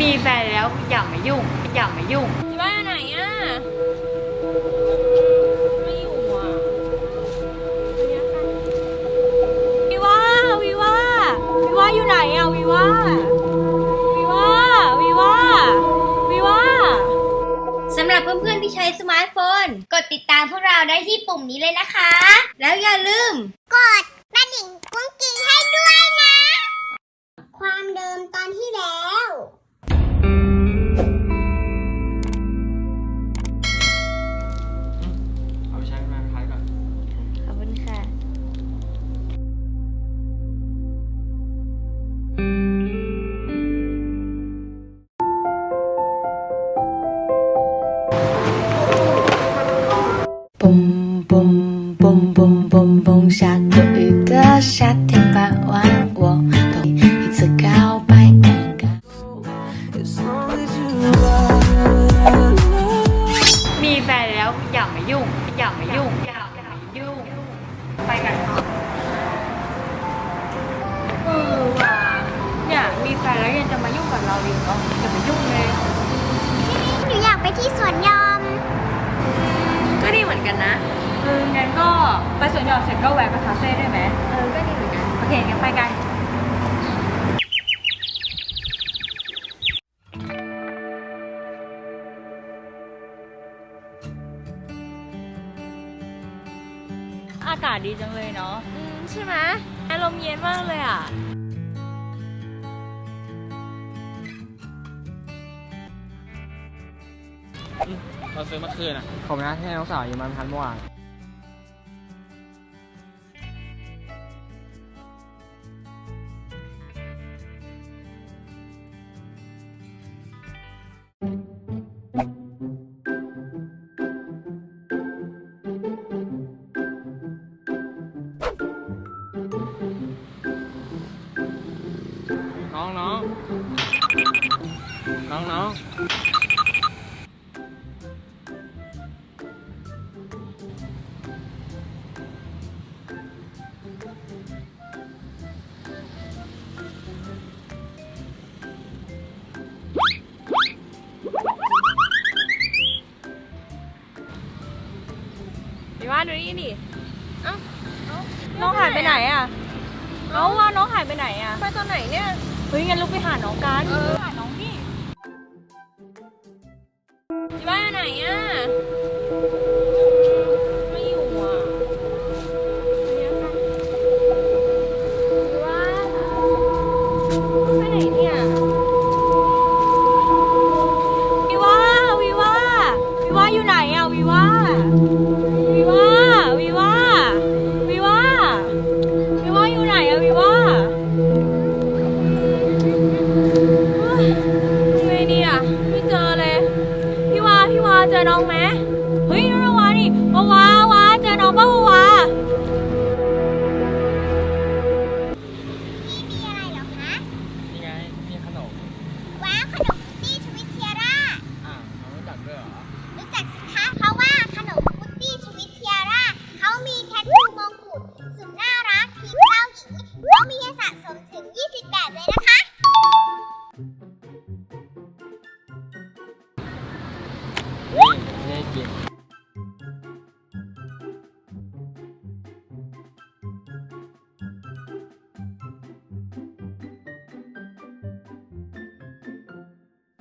มีแฟนแล้วอย่ามายุ่ง อย่ามายุ่ง ที่บ้านไหนอะ ไม่อยู่อะวิว่าวิว่าวิว่าอยู่ไหนอะวิว่าวิว่าวิว่าวิว่าสำหรับเพื่อนๆที่ใช้สมาร์ทโฟน กดติดตามพวกเราได้ที่ปุ่มนี้เลยนะคะ แล้วอย่าลืม กดกระดิ่งกุ้งกิ้งให้ด้วยนะ ความเดิมตอนที่ ไปสวนหย่อมเสร็จก็แวะไปคาเฟ่ได้ไหมเออก็ดีเหมือนกันโอเคงั้นไปกัน อากาศดีจังเลยเนาะ อืมใช่ไหมอารมณ์เย็นมากเลยอะ เราซื้อเมื่อคืนอะขอบคุณนะที่ให้น้องสาวยืมมาทันเมื่อวาน น้องน้องน้องน้องวิว่าดูนี่ดิเอ้าเอ้าน้องหายไปไหนอะ เอ้าว่าน้องหายไปไหนอะ ไปตอนไหนเนี่ย เฮ้ยงั้นลูกไปหาน้องกันเออหาน้องพี่ที่บ้านไหนอะ อน้องไหมเฮ้ยน้องวานี่วาวาวาเจอน้องป่ะวาวาพี่มีอะไรเหรอคะนี่ไงมีขนมว้าวขนมฟุตตี้ชวิตเทียร่าอ่าน้องรู้จักด้วยเหรอรู้จักสิคะเพราะว่าขนมฟุตตี้ชวิตเทียร่าเขามีแทททูมงกุฎสุดน่ารักทีมเจ้าหญิงเขามีให้สะสมถึง 20 แบบเลยนะคะ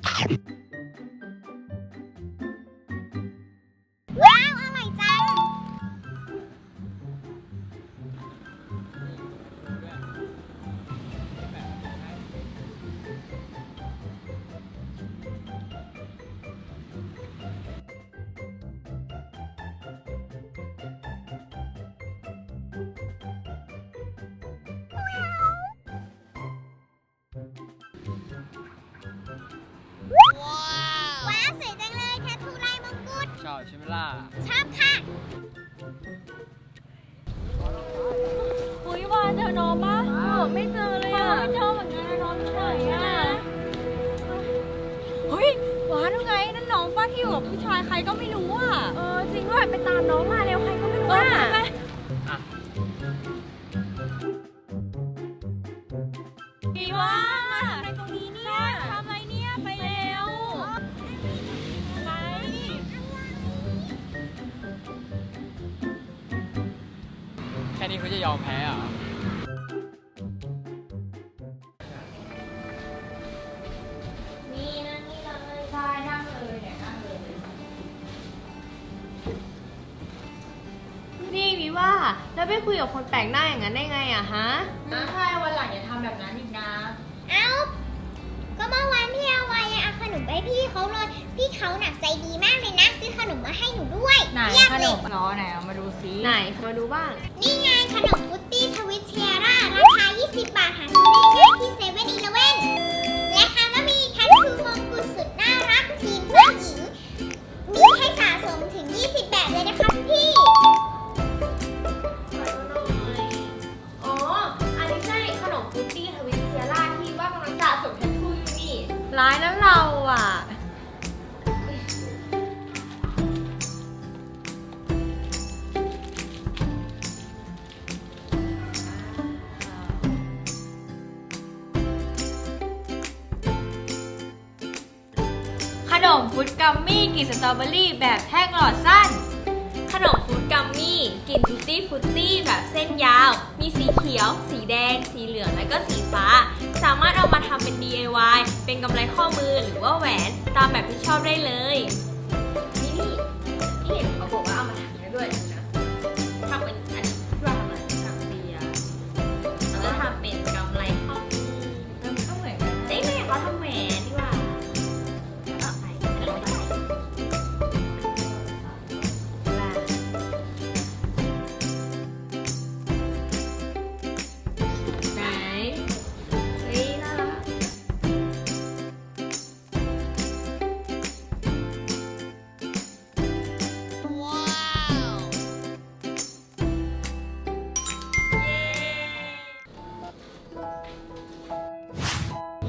Yeah. ล่ะชอบค่ะอุ้ยวาเจอน้องปะเออไม่เจอเลยอะไม่เจอเหมือนกันนะน้องอยู่ไหนอะเฮ้ยวาดูไงนั่นน้องป้าที่อยู่กับผู้ชายใครก็ไม่รู้อะเออจริงด้วยไปตามน้องมาเร็วใครก็ไม่รู้อะวิว่าม นี้เขาจะยอมแพ้เหรอนี่นั่งนี่เลยใช่นั่งเลยเนี่ยนั่งเลย นี่วิว่าแล้วไปคุยกับคนแปลกหน้าอย่างนั้นได้ไงอะฮะ ใช่วันหลังอย่าทำแบบนั้นอีกนะ เอ้า ก็เมื่อวานพี่เอาไว้อะเอาขนมไปให้พี่เขาเลย พี่เขาหนักใจดีมากเลยนะ ซื้อขนมมาให้หนูด้วยไหนเรียบขเลนยมล้อไหนเอามาดูซิไหนมาดูบ้าง นี่ไง ขนมฟุตตี้ทวิตเชียร่า ราคา 20 บาทหาซื้อได้ง่ายที่เซเว่นอีเลเว่น นมฟุตกัมมี่กลิ่นสตรอเบอรี่แบบแท่งหลอดสั้น ขนมฟุตกัมมี่กลิ่นฟุตตี้ฟุตตี้แบบเส้นยาว มีสีเขียว สีแดง สีเหลืองและก็สีฟ้า สามารถเอามาทำเป็น DIY เป็นกำไรข้อมือหรือว่าแหวนตามแบบที่ชอบได้เลย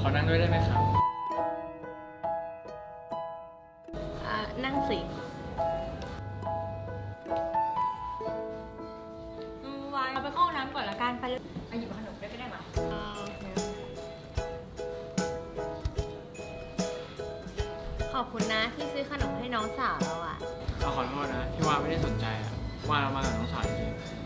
ขอนั่งด้วยได้ไหมครับ อะนั่งสิอืมวายเราไปเข้าห้องน้ำก่อนละกันไปเลยมาหยิบขนมได้ก็ได้มาขอบคุณนะที่ซื้อขนมให้น้องสาวเราอะเราขอโทษนะที่ว่าไม่ได้สนใจอะว่าเรามากับน้องสาวจริงๆ